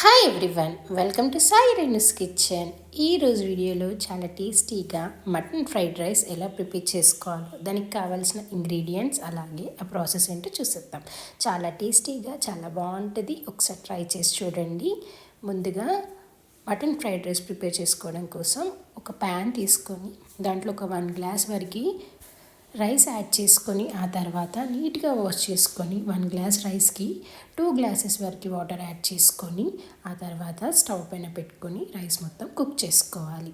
Hi everyone welcome to Sai Renu's kitchen ఈరోజు వీడియోలో చాలా టేస్టీగా మటన్ ఫ్రైడ్ రైస్ ఎలా ప్రిపేర్ చేసుకోవాలో దానికి కావాల్సిన ఇంగ్రీడియంట్స్ అలాగే ఆ ప్రాసెస్ ఏంటో చూసేద్దాం. చాలా టేస్టీగా చాలా బాగుంటుంది. ఒకసారి ట్రై చేసి చూడండి. ముందుగా మటన్ ఫ్రైడ్ రైస్ ప్రిపేర్ చేసుకోవడం కోసం ఒక ప్యాన్ తీసుకొని దాంట్లో ఒక వన్ గ్లాస్ వరకు రైస్ యాడ్ చేసుకొని ఆ తర్వాత నీట్గా వాష్ చేసుకొని వన్ గ్లాస్ రైస్కి టూ గ్లాసెస్ వరకు వాటర్ యాడ్ చేసుకొని ఆ తర్వాత స్టవ్ పైన పెట్టుకొని రైస్ మొత్తం కుక్ చేసుకోవాలి.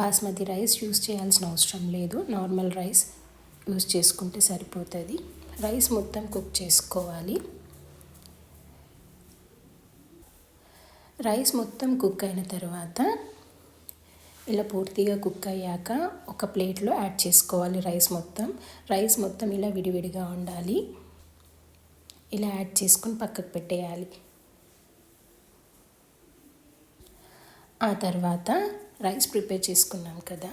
బాస్మతి రైస్ యూస్ చేయాల్సిన అవసరం లేదు. నార్మల్ రైస్ యూస్ చేసుకుంటే సరిపోతుంది. రైస్ మొత్తం కుక్ చేసుకోవాలి. రైస్ మొత్తం కుక్ అయిన తర్వాత ఇలా పూర్తిగా కుక్ అయ్యాక ఒక ప్లేట్లో యాడ్ చేసుకోవాలి రైస్ మొత్తం. రైస్ మొత్తం ఇలా విడివిడిగా ఉండాలి. ఇలా యాడ్ చేసుకొని పక్కకు పెట్టేయాలి. ఆ తర్వాత రైస్ ప్రిపేర్ చేసుకున్నాం కదా.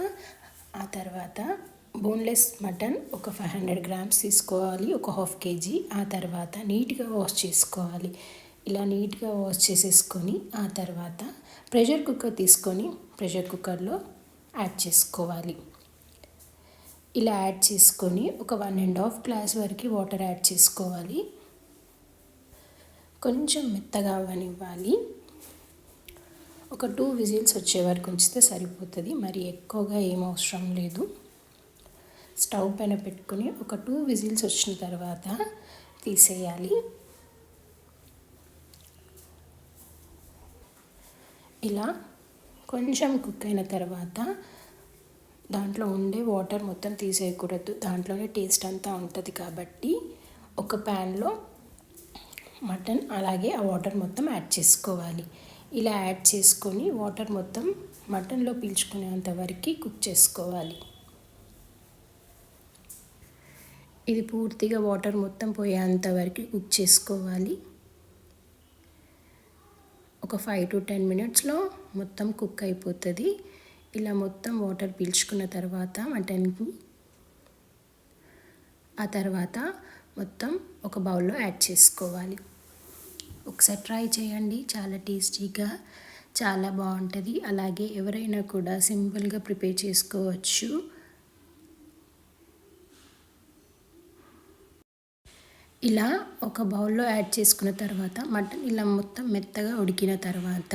ఆ తర్వాత బోన్లెస్ మటన్ ఒక ఫైవ్ హండ్రెడ్ గ్రామ్స్ తీసుకోవాలి ఒక హాఫ్ కేజీ. ఆ తర్వాత నీట్గా వాష్ చేసుకోవాలి. ఇలా నీట్గా వాష్ చేసేసుకొని ఆ తర్వాత ప్రెషర్ కుక్కర్ తీసుకొని ప్రెషర్ కుక్కర్లో యాడ్ చేసుకోవాలి. ఇలా యాడ్ చేసుకొని ఒక వన్ అండ్ హాఫ్ గ్లాస్ వరకు వాటర్ యాడ్ చేసుకోవాలి. కొంచెం మెత్తగా అవ్వనివ్వాలి ఒక టూ విజిల్స్ వచ్చే వరకు ఉంచితే సరిపోతుంది. మరి ఎక్కువగా ఏం అవసరం లేదు. స్టవ్ పైన పెట్టుకొని ఒక టూ విజిల్స్ వచ్చిన తర్వాత తీసేయాలి. ఇలా కొంచెం కుక్ అయిన తర్వాత దాంట్లో ఉండే వాటర్ మొత్తం తీసేయకూడదు. దాంట్లోనే టేస్ట్ అంతా ఉంటుంది కాబట్టి ఒక ప్యాన్లో మటన్ అలాగే ఆ వాటర్ మొత్తం యాడ్ చేసుకోవాలి. ఇలా యాడ్ చేసుకొని వాటర్ మొత్తం మటన్లో పీల్చుకునేంత వరకు కుక్ చేసుకోవాలి. ఇది పూర్తిగా వాటర్ మొత్తం పోయేంత వరకు కుక్ చేసుకోవాలి. ఒక ఫైవ్ టు టెన్ మినిట్స్లో మొత్తం కుక్ అయిపోతుంది. ఇలా మొత్తం వాటర్ పీల్చుకున్న తర్వాత మటన్కి ఆ తర్వాత మొత్తం ఒక బౌల్లో యాడ్ చేసుకోవాలి. ఒకసారి ట్రై చేయండి. చాలా టేస్టీగా చాలా బాగుంటుంది. అలాగే ఎవరైనా కూడా సింపుల్గా ప్రిపేర్ చేసుకోవచ్చు. ఇలా ఒక బౌల్లో యాడ్ చేసుకున్న తర్వాత మటన్ ఇలా మొత్తం మెత్తగా ఉడికిన తర్వాత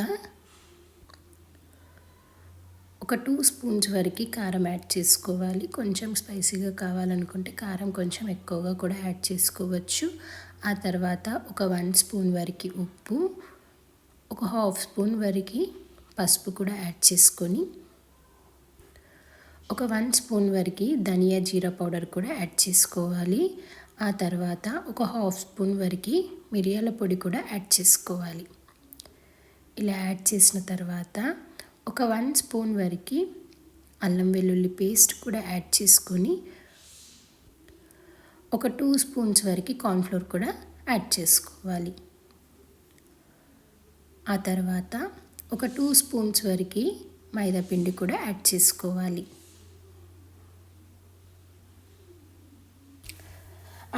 ఒక టూ స్పూన్స్ వరకు కారం యాడ్ చేసుకోవాలి. కొంచెం స్పైసీగా కావాలనుకుంటే కారం కొంచెం ఎక్కువగా కూడా యాడ్ చేసుకోవచ్చు. ఆ తర్వాత ఒక వన్ స్పూన్ వరకు ఉప్పు ఒక హాఫ్ స్పూన్ వరకు పసుపు కూడా యాడ్ చేసుకొని ఒక వన్ స్పూన్ వరకు ధనియా జీరా పౌడర్ కూడా యాడ్ చేసుకోవాలి. ఆ తర్వాత ఒక హాఫ్ స్పూన్ వరకు మిరియాల పొడి కూడా యాడ్ చేసుకోవాలి. ఇలా యాడ్ చేసిన తర్వాత ఒక వన్ స్పూన్ వరకు అల్లం వెల్లుల్లి పేస్ట్ కూడా యాడ్ చేసుకొని ఒక టూ స్పూన్స్ వరకు కార్న్ఫ్లోర్ కూడా యాడ్ చేసుకోవాలి. ఆ తర్వాత ఒక టూ స్పూన్స్ వరకు మైదా పిండి కూడా యాడ్ చేసుకోవాలి.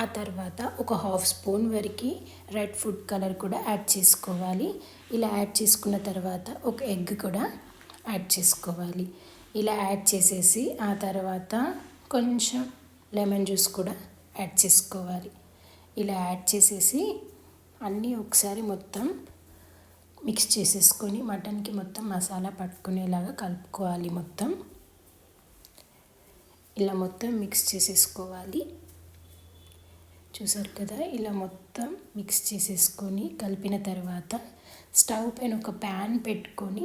ఆ తర్వాత ఒక హాఫ్ స్పూన్ వరకు రెడ్ ఫుడ్ కలర్ కూడా యాడ్ చేసుకోవాలి. ఇలా యాడ్ చేసుకున్న తర్వాత ఒక ఎగ్ కూడా యాడ్ చేసుకోవాలి. ఇలా యాడ్ చేసేసి ఆ తర్వాత కొంచెం లెమన్ జ్యూస్ కూడా యాడ్ చేసుకోవాలి. ఇలా యాడ్ చేసేసి అన్నీ ఒకసారి మొత్తం మిక్స్ చేసేసుకొని మటన్కి మొత్తం మసాలా పట్టుకునేలాగా కలుపుకోవాలి మొత్తం. ఇలా మొత్తం మిక్స్ చేసేసుకోవాలి. చూసారు కదా ఇలా మొత్తం మిక్స్ చేసేసుకొని కలిపిన తర్వాత స్టవ్ పైన ఒక ప్యాన్ పెట్టుకొని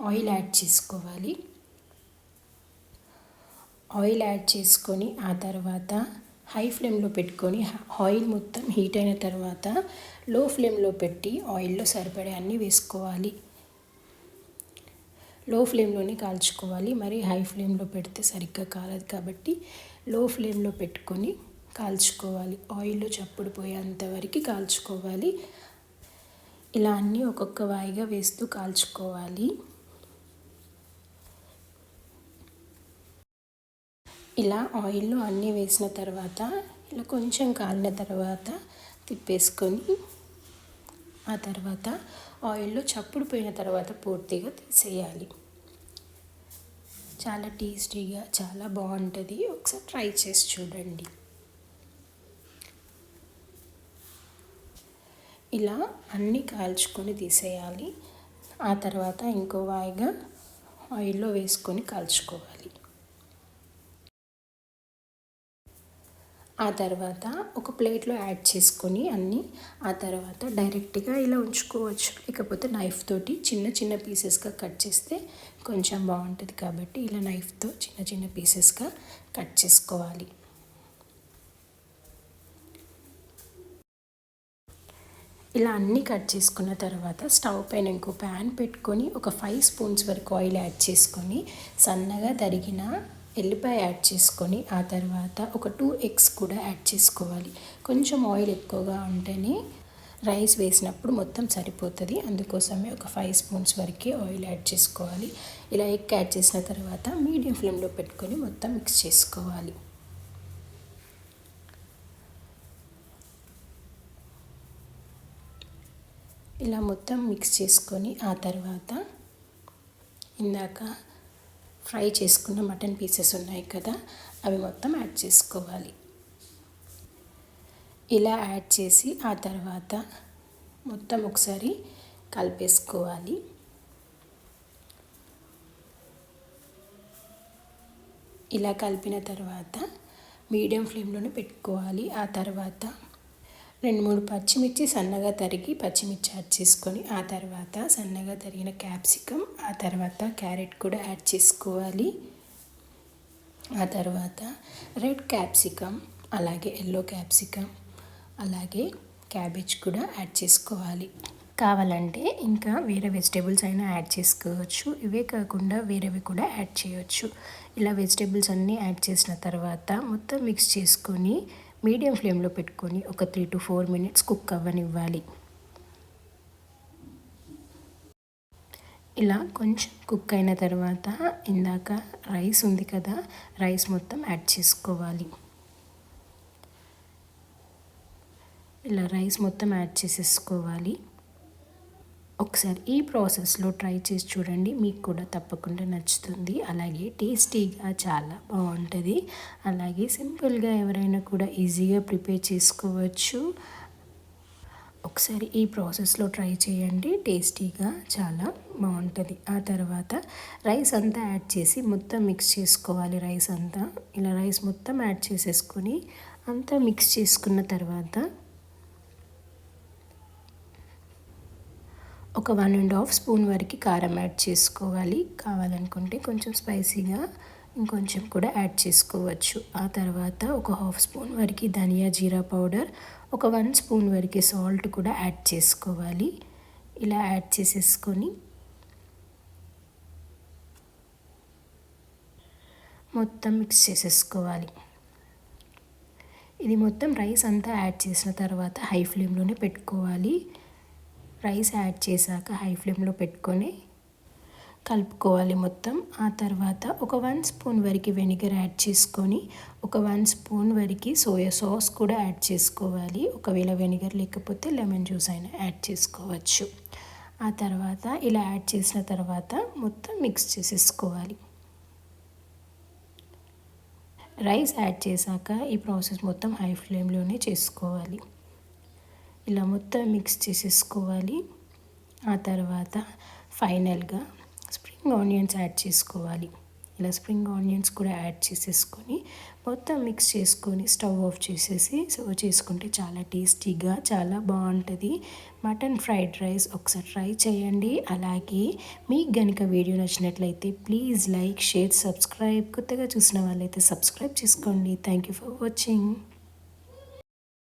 ఆయిల్ యాడ్ చేసుకోవాలి. ఆయిల్ యాడ్ చేసుకొని ఆ తర్వాత హై ఫ్లేమ్లో పెట్టుకొని ఆయిల్ మొత్తం హీట్ అయిన తర్వాత లో ఫ్లేమ్లో పెట్టి ఆయిల్లో సరిపడే అన్నీ వేసుకోవాలి. లో ఫ్లేమ్లోనే కాల్చుకోవాలి. మరి హై ఫ్లేమ్లో పెడితే సరిగ్గా కాలదు కాబట్టి లో ఫ్లేమ్లో పెట్టుకొని కాల్చుకోవాలి. ఆయిల్లో చప్పుడు పోయేంత వరకు కాల్చుకోవాలి. ఇలా అన్నీ ఒక్కొక్క వాయిగా వేస్తూ కాల్చుకోవాలి. ఇలా ఆయిల్లో అన్నీ వేసిన తర్వాత ఇలా కొంచెం కాలిన తర్వాత తిప్పేసుకొని ఆ తర్వాత ఆయిల్లో చప్పుడు పోయిన తర్వాత పూర్తిగా తీసేయాలి. చాలా టేస్టీగా చాలా బాగుంటుంది. ఒకసారి ట్రై చేసి చూడండి. ఇలా అన్నీ కాల్చుకొని తీసేయాలి. ఆ తర్వాత ఇంకో వాయిగా ఆయిల్లో వేసుకొని కాల్చుకోవాలి. ఆ తర్వాత ఒక ప్లేట్లో యాడ్ చేసుకొని అన్నీ ఆ తర్వాత డైరెక్ట్గా ఇలా ఉంచుకోవచ్చు. లేకపోతే నైఫ్ తోటి చిన్న చిన్న పీసెస్గా కట్ చేస్తే కొంచెం బాగుంటుంది కాబట్టి ఇలా నైఫ్తో చిన్న చిన్న పీసెస్గా కట్ చేసుకోవాలి. ఇలా అన్నీ కట్ చేసుకున్న తర్వాత స్టవ్ పైన ఇంకో ప్యాన్ పెట్టుకొని ఒక ఫైవ్ స్పూన్స్ వరకు ఆయిల్ యాడ్ చేసుకొని సన్నగా తరిగిన ఎల్లిపాయ యాడ్ చేసుకొని ఆ తర్వాత ఒక టూ ఎగ్స్ కూడా యాడ్ చేసుకోవాలి. కొంచెం ఆయిల్ ఎక్కువగా ఉంటేనే రైస్ వేసినప్పుడు మొత్తం సరిపోతుంది. అందుకోసమే ఒక ఫైవ్ స్పూన్స్ వరకే ఆయిల్ యాడ్ చేసుకోవాలి. ఇలా ఎగ్ యాడ్ చేసిన తర్వాత మీడియం ఫ్లేమ్లో పెట్టుకొని మొత్తం మిక్స్ చేసుకోవాలి. ఇలా మొత్తం మిక్స్ చేసుకొని ఆ తర్వాత ఇందాక ఫ్రై చేసుకున్న మటన్ పీసెస్ ఉన్నాయి కదా అవి మొత్తం యాడ్ చేసుకోవాలి. ఇలా యాడ్ చేసి ఆ తర్వాత మొత్తం ఒకసారి కలిపేసుకోవాలి. ఇలా కలిపిన తర్వాత మీడియం ఫ్లేమ్లోనే పెట్టుకోవాలి. ఆ తర్వాత రెండు మూడు పచ్చిమిర్చి సన్నగా తరిగి పచ్చిమిర్చి యాడ్ చేసుకొని ఆ తర్వాత సన్నగా తరిగిన క్యాప్సికమ్ ఆ తర్వాత క్యారెట్ కూడా యాడ్ చేసుకోవాలి. ఆ తర్వాత రెడ్ క్యాప్సికమ్ అలాగే ఎల్లో క్యాప్సికమ్ అలాగే క్యాబేజ్ కూడా యాడ్ చేసుకోవాలి. కావాలంటే ఇంకా వేరే వెజిటేబుల్స్ అయినా యాడ్ చేసుకోవచ్చు. ఇవే కాకుండా వేరేవి కూడా యాడ్ చేయవచ్చు ఇలా వెజిటేబుల్స్ అన్నీ యాడ్ చేసిన తర్వాత మొత్తం మిక్స్ చేసుకొని మీడియం ఫ్లేమ్లో పెట్టుకొని ఒక three to four minutes cook అవ్వనివ్వాలి. ఇలా కొంచెం కుక్ అయిన తర్వాత ఇందాక రైస్ ఉంది కదా రైస్ మొత్తం యాడ్ చేసుకోవాలి. ఇలా రైస్ మొత్తం యాడ్ చేసేసుకోవాలి. ఒకసారి ఈ ప్రాసెస్లో ట్రై చేసి చూడండి. మీకు కూడా తప్పకుండా నచ్చుతుంది. అలాగే టేస్టీగా చాలా బాగుంటుంది. అలాగే సింపుల్గా ఎవరైనా కూడా ఈజీగా ప్రిపేర్ చేసుకోవచ్చు. ఒకసారి ఈ ప్రాసెస్లో ట్రై చేయండి. టేస్టీగా చాలా బాగుంటుంది. ఆ తర్వాత రైస్ అంతా యాడ్ చేసి మొత్తం మిక్స్ చేసుకోవాలి రైస్ అంతా. ఇలా రైస్ మొత్తం యాడ్ చేసేసుకొని అంతా మిక్స్ చేసుకున్న తర్వాత ఒక వన్ అండ్ హాఫ్ స్పూన్ వరకు కారం యాడ్ చేసుకోవాలి. కావాలనుకుంటే కొంచెం స్పైసీగా ఇంకొంచెం కూడా యాడ్ చేసుకోవచ్చు. ఆ తర్వాత ఒక హాఫ్ స్పూన్ వరకు ధనియా జీరా పౌడర్ ఒక వన్ స్పూన్ వరకు సాల్ట్ కూడా యాడ్ చేసుకోవాలి. ఇలా యాడ్ చేసేసుకొని మొత్తం మిక్స్ చేసేసుకోవాలి. ఇది మొత్తం రైస్ అంతా యాడ్ చేసిన తర్వాత హై ఫ్లేమ్లోనే పెట్టుకోవాలి. రైస్ యాడ్ చేశాక హై ఫ్లేమ్లో పెట్టుకొని కలుపుకోవాలి మొత్తం. ఆ తర్వాత ఒక వన్ స్పూన్ వరకు వెనిగర్ యాడ్ చేసుకొని ఒక వన్ స్పూన్ వరకు సోయా సాస్ కూడా యాడ్ చేసుకోవాలి. ఒకవేళ వెనిగర్ లేకపోతే లెమన్ జ్యూస్ అయినా యాడ్ చేసుకోవచ్చు. ఆ తర్వాత ఇలా యాడ్ చేసిన తర్వాత మొత్తం మిక్స్ చేసేసుకోవాలి. రైస్ యాడ్ చేశాక ఈ ప్రాసెస్ మొత్తం హై ఫ్లేమ్లోనే చేసుకోవాలి. ఇలా మొత్తం మిక్స్ చేసేసుకోవాలి. ఆ తర్వాత ఫైనల్గా స్ప్రింగ్ ఆనియన్స్ యాడ్ చేసుకోవాలి. ఇలా స్ప్రింగ్ ఆనియన్స్ కూడా యాడ్ చేసేసుకొని మొత్తం మిక్స్ చేసుకొని స్టవ్ ఆఫ్ చేసేసి సర్వ్ చేసుకుంటే చాలా టేస్టీగా చాలా బాగుంటుంది. మటన్ ఫ్రైడ్ రైస్ ఒకసారి ట్రై చేయండి. అలాగే మీకు కనుక వీడియో నచ్చినట్లయితే ప్లీజ్ లైక్ షేర్ సబ్స్క్రైబ్ కొత్తగా చూసిన వాళ్ళైతే సబ్స్క్రైబ్ చేసుకోండి. Thank you for watching